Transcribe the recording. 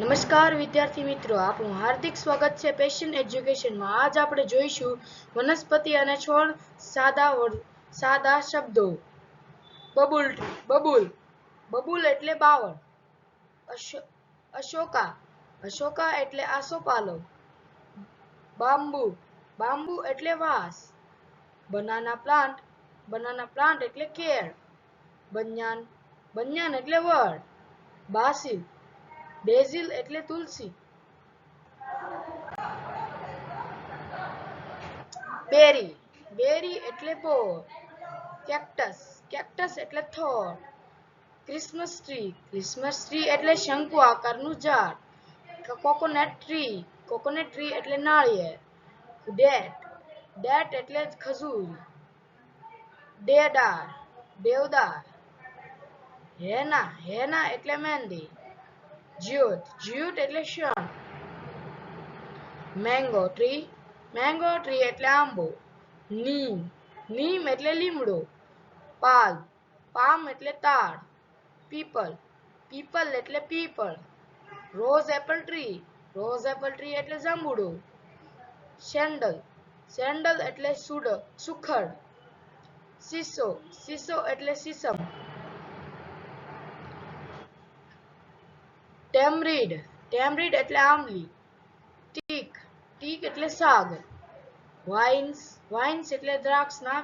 નમસ્કાર વિદ્યાર્થી મિત્રો આપનું હાર્દિક સ્વાગત છે પેશન એજ્યુકેશનમાં આજ આપણે જોઈશું વનસ્પતિ અને છોડ સાદા સાદા શબ્દો બબુલ બબુલ બબુલ એટલે બાવળ અશોકા અશોકા એટલે આસોપાલો બાંબુ બાંબુ એટલે વાસ બનાના પ્લાન્ટ બનાના પ્લાન્ટ એટલે કેળ બન્યાન બન્યાન એટલે વડ બાસિલ बेसिल એટલે તુલસી બેરી બેરી એટલે બો કેક્ટસ કેક્ટસ એટલે third Christmas tree Christmas tree એટલે શંકુ આકારનું ઝાડ કોકોનટ ટ્રી કોકોનટ ટ્રી એટલે નાળિયેડ દેટ એટલે ખજૂર દેદાર દેવદાર હેના હેના એટલે મેંદી jute jute એટલે શ્યામ mango tree mango tree એટલે આંબો neem neem એટલે લીમડો palm palm એટલે તાડ people people એટલે પીપળ rose apple tree rose apple tree એટલે જાંબુડો sandal sandal એટલે સુડ સુખડ સીસો સીસો એટલે સીસમ ટેમરીડ ટેમરીડ એટલે આમલી ટીક ટીક એટલે સાગ વાઇન્સ વાઇન્સ એટલે દ્રાક્ષ ના